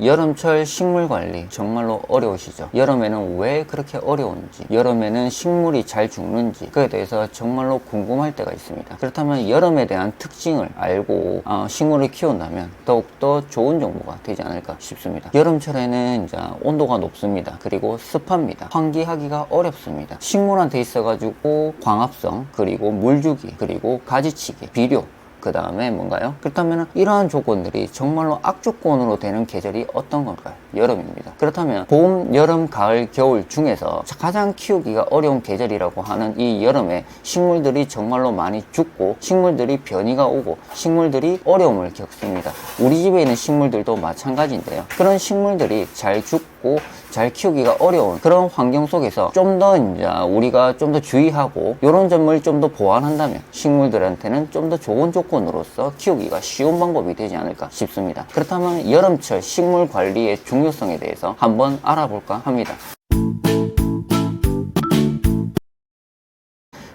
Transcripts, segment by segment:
여름철 식물 관리 정말로 어려우시죠? 여름에는 왜 그렇게 어려운지, 여름에는 식물이 잘 죽는지 그에 대해서 정말로 궁금할 때가 있습니다. 그렇다면 여름에 대한 특징을 알고 어, 식물을 키운다면 더욱더 좋은 정보가 되지 않을까 싶습니다. 여름철에는 이제 온도가 높습니다. 그리고 습합니다. 환기하기가 어렵습니다. 식물한테 있어 가지고 광합성, 그리고 물주기, 그리고 가지치기, 비료, 그 다음에 뭔가요? 그렇다면 이러한 조건들이 정말로 악조건으로 되는 계절이 어떤 걸까요? 여름입니다. 그렇다면 봄, 여름, 가을, 겨울 중에서 가장 키우기가 어려운 계절이라고 하는 이 여름에 식물들이 정말로 많이 죽고 식물들이 변이가 오고 식물들이 어려움을 겪습니다. 우리 집에 있는 식물들도 마찬가지인데요. 그런 식물들이 잘 죽고 잘 키우기가 어려운 그런 환경 속에서 좀 더 이제 우리가 좀 더 주의하고 이런 점을 좀 더 보완한다면 식물들한테는 좀 더 좋은 조건으로서 키우기가 쉬운 방법이 되지 않을까 싶습니다. 그렇다면 여름철 식물 관리의 중요성에 대해서 한번 알아볼까 합니다.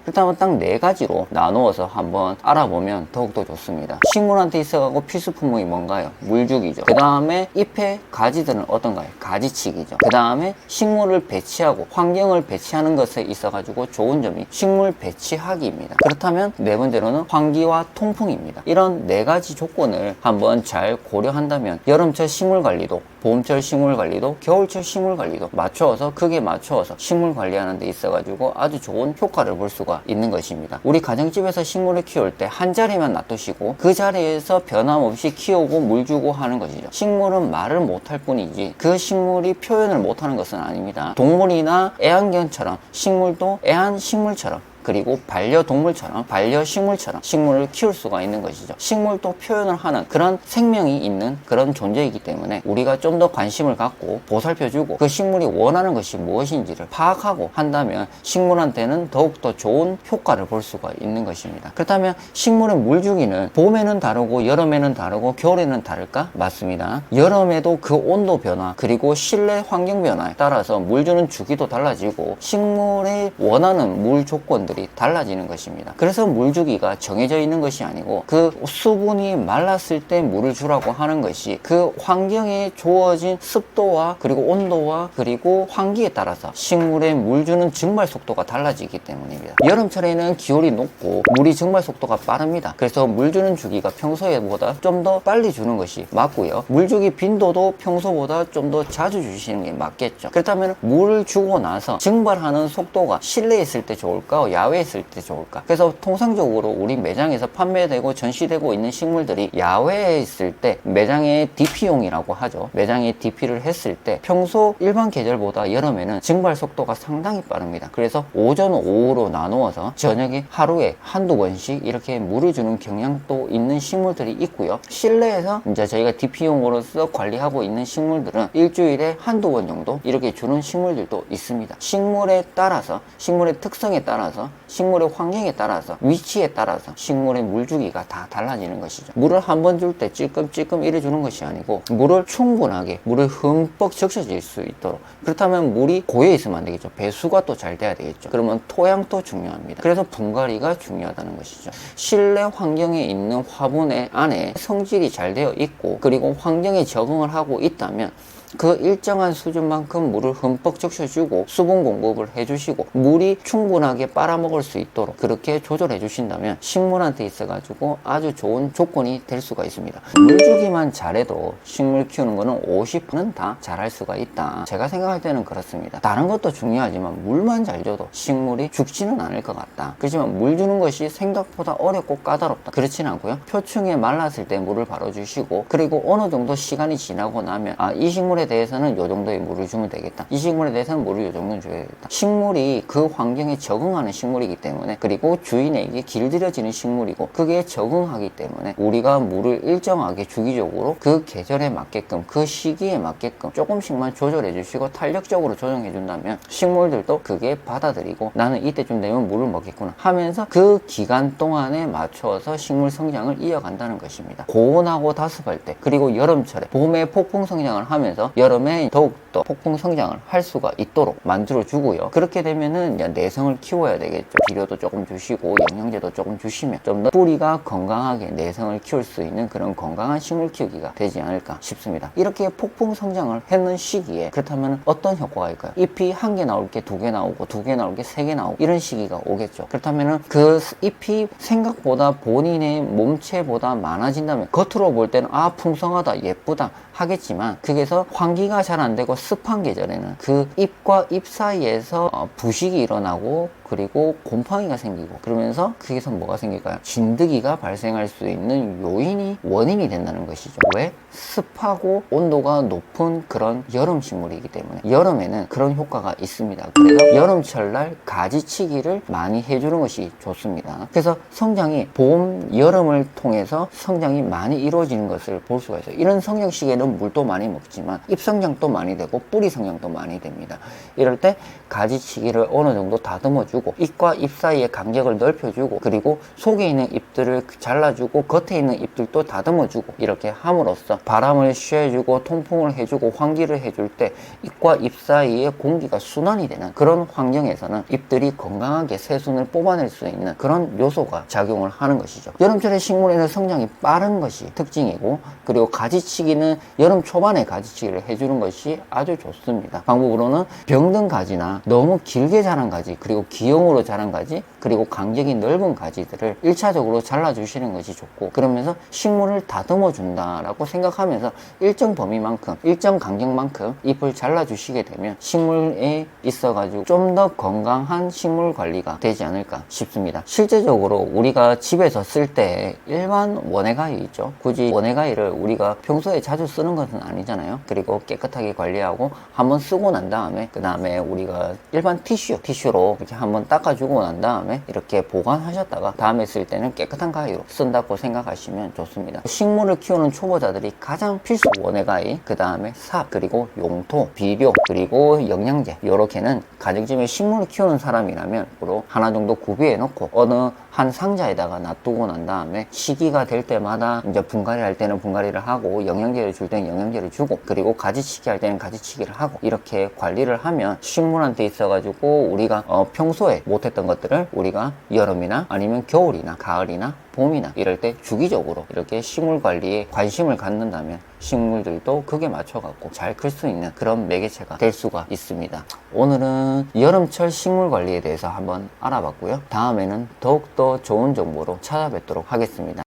그렇다면 딱네 가지로 나누어서 한번 알아보면 더욱더 좋습니다. 식물한테 있어가고 필수품이 뭔가요? 물주기죠. 그 다음에 잎의 가지들은 어떤가요? 가지치기죠. 그 다음에 식물을 배치하고 환경을 배치하는 것에 있어가지고 좋은 점이 식물 배치하기입니다. 그렇다면 네 번째로는 환기와 통풍입니다. 이런 네 가지 조건을 한번 잘 고려한다면 여름철 식물 관리도 봄철 식물 관리도 겨울철 식물 관리도 맞추어서 크게 맞추어서 식물 관리하는 데 있어가지고 아주 좋은 효과를 볼 수가 있는 것입니다. 우리 가정집에서 식물을 키울 때 한 자리만 놔두시고 그 자리에서 변함없이 키우고 물 주고 하는 것이죠. 식물은 말을 못할 뿐이지 그 식물이 표현을 못하는 것은 아닙니다. 동물이나 애완견처럼 식물도 애완식물처럼 그리고 반려동물처럼 반려식물처럼 식물을 키울 수가 있는 것이죠. 식물도 표현을 하는 그런 생명이 있는 그런 존재이기 때문에 우리가 좀 더 관심을 갖고 보살펴주고 그 식물이 원하는 것이 무엇인지를 파악하고 한다면 식물한테는 더욱더 좋은 효과를 볼 수가 있는 것입니다. 그렇다면 식물의 물주기는 봄에는 다르고 여름에는 다르고 겨울에는 다를까? 맞습니다. 여름에도 그 온도 변화 그리고 실내 환경 변화에 따라서 물 주는 주기도 달라지고 식물의 원하는 물 조건들 것들이 달라지는 것입니다. 그래서 물 주기가 정해져 있는 것이 아니고 그 수분이 말랐을 때 물을 주라고 하는 것이 그 환경에 주어진 습도와 그리고 온도와 그리고 환기에 따라서 식물의 물 주는 증발 속도가 달라지기 때문입니다. 여름철에는 기온이 높고 물이 증발 속도가 빠릅니다. 그래서 물 주는 주기가 평소에보다 좀 더 빨리 주는 것이 맞고요. 물 주기 빈도도 평소보다 좀 더 자주 주시는 게 맞겠죠. 그렇다면 물을 주고 나서 증발하는 속도가 실내에 있을 때 좋을까? 야외에 있을 때 좋을까? 그래서 통상적으로 우리 매장에서 판매되고 전시되고 있는 식물들이 야외에 있을 때 매장의 DP용이라고 하죠. 매장에 DP를 했을 때 평소 일반 계절보다 여름에는 증발 속도가 상당히 빠릅니다. 그래서 오전, 오후로 나누어서 저녁에 하루에 한두 번씩 이렇게 물을 주는 경향도 있는 식물들이 있고요. 실내에서 이제 저희가 DP용으로서 관리하고 있는 식물들은 일주일에 한두 번 정도 이렇게 주는 식물들도 있습니다. 식물에 따라서 식물의 특성에 따라서 식물의 환경에 따라서 위치에 따라서 식물의 물주기가 다 달라지는 것이죠. 물을 한 번 줄 때 찔끔찔끔 이래 주는 것이 아니고 물을 충분하게 물을 흠뻑 적셔질 수 있도록 그렇다면 물이 고여 있으면 안 되겠죠. 배수가 또 잘 돼야 되겠죠. 그러면 토양도 중요합니다. 그래서 분갈이가 중요하다는 것이죠. 실내 환경에 있는 화분의 안에 성질이 잘 되어 있고 그리고 환경에 적응을 하고 있다면 그 일정한 수준만큼 물을 흠뻑 적셔주고 수분 공급을 해주시고 물이 충분하게 빨아먹을 수 있도록 그렇게 조절해 주신다면 식물한테 있어 가지고 아주 좋은 조건이 될 수가 있습니다. 물 주기만 잘해도 식물 키우는 거는 50%는 다 잘할 수가 있다. 제가 생각할 때는 그렇습니다. 다른 것도 중요하지만 물만 잘 줘도 식물이 죽지는 않을 것 같다. 그렇지만 물 주는 것이 생각보다 어렵고 까다롭다. 그렇진 않고요. 표층에 말랐을 때 물을 바로 주시고 그리고 어느 정도 시간이 지나고 나면 아 이 식물 에 대해서는 요 정도의 물을 주면 되겠다. 이 식물에 대해서는 물을 요 정도 줘야겠다. 식물이 그 환경에 적응하는 식물이기 때문에 그리고 주인에게 길들여지는 식물이고 그게 적응하기 때문에 우리가 물을 일정하게 주기적으로 그 계절에 맞게끔 그 시기에 맞게끔 조금씩만 조절해 주시고 탄력적으로 조정해 준다면 식물들도 그게 받아들이고 나는 이때쯤 되면 물을 먹겠구나 하면서 그 기간 동안에 맞춰서 식물 성장을 이어간다는 것입니다. 고온하고 다습할 때 그리고 여름철에 봄에 폭풍 성장을 하면서 여름에 더욱 잎도 폭풍 성장을 할 수가 있도록 만들어 주고요. 그렇게 되면은 내성을 키워야 되겠죠. 비료도 조금 주시고 영양제도 조금 주시면 좀 더 뿌리가 건강하게 내성을 키울 수 있는 그런 건강한 식물 키우기가 되지 않을까 싶습니다. 이렇게 폭풍 성장을 했는 시기에 그렇다면 어떤 효과가 있을까요? 잎이 한 개 나올 게 두 개 나오고 두 개 나올 게 세 개 나오고 이런 시기가 오겠죠. 그렇다면은 그 잎이 생각보다 본인의 몸체보다 많아진다면 겉으로 볼 때는 아 풍성하다 예쁘다 하겠지만 그게서 환기가 잘 안 되고 습한 계절에는 그 잎과 잎 사이에서 어, 부식이 일어나고 그리고 곰팡이가 생기고 그러면서 그게서 뭐가 생길까요? 진드기가 발생할 수 있는 요인이 원인이 된다는 것이죠. 왜? 습하고 온도가 높은 그런 여름 식물이기 때문에 여름에는 그런 효과가 있습니다. 그래서 여름철날 가지치기를 많이 해주는 것이 좋습니다. 그래서 성장이 봄, 여름을 통해서 성장이 많이 이루어지는 것을 볼 수가 있어요. 이런 성장 시기에는 물도 많이 먹지만 잎 성장도 많이 되고 뿌리 성장도 많이 됩니다. 이럴 때 가지치기를 어느 정도 다듬어주 고 잎과 잎 사이의 간격을 넓혀주고 그리고 속에 있는 잎들을 잘라주고 겉에 있는 잎들도 다듬어주고 이렇게 함으로써 바람을 쉬어주고 통풍을 해주고 환기를 해줄 때 잎과 잎 사이에 공기가 순환이 되는 그런 환경에서는 잎들이 건강하게 새순을 뽑아낼 수 있는 그런 요소가 작용을 하는 것이죠. 여름철에 식물에는 성장이 빠른 것이 특징이고 그리고 가지치기는 여름 초반에 가지치기를 해주는 것이 아주 좋습니다. 방법으로는 병든 가지나 너무 길게 자란 가지 그리고 기 형으로 자란 가지 그리고 간격이 넓은 가지들을 1차적으로 잘라주시는 것이 좋고 그러면서 식물을 다듬어 준다라고 생각하면서 일정 범위만큼 일정 간격만큼 잎을 잘라주시게 되면 식물에 있어 가지고 좀 더 건강한 식물 관리가 되지 않을까 싶습니다. 실제적으로 우리가 집에서 쓸 때 일반 원액가위 있죠. 굳이 원액가위를 우리가 평소에 자주 쓰는 것은 아니잖아요. 그리고 깨끗하게 관리하고 한번 쓰고 난 다음에 그 다음에 우리가 일반 티슈 티슈로 이렇게 한번 닦아주고 난 다음에 이렇게 보관하셨다가 다음에 쓸 때는 깨끗한 가위로 쓴다고 생각하시면 좋습니다. 식물을 키우는 초보자들이 가장 필수 원액가위 그 다음에 삽 그리고 용토 비료 그리고 영양제 이렇게는 가정집에 식물을 키우는 사람이라면 으로 하나 정도 구비해 놓고 어느 한 상자에다가 놔두고 난 다음에 시기가 될 때마다 이제 분갈이 할 때는 분갈이를 하고 영양제를 줄 때는 영양제를 주고 그리고 가지치기 할 때는 가지치기를 하고 이렇게 관리를 하면 식물한테 있어가지고 우리가 어, 평소에 못했던 것들을 우리가 여름이나 아니면 겨울이나 가을이나 봄이나 이럴 때 주기적으로 이렇게 식물 관리에 관심을 갖는다면 식물들도 그게 맞춰갖고 잘 클 수 있는 그런 매개체가 될 수가 있습니다. 오늘은 여름철 식물 관리에 대해서 한번 알아봤고요. 다음에는 더욱더 좋은 정보로 찾아뵙도록 하겠습니다.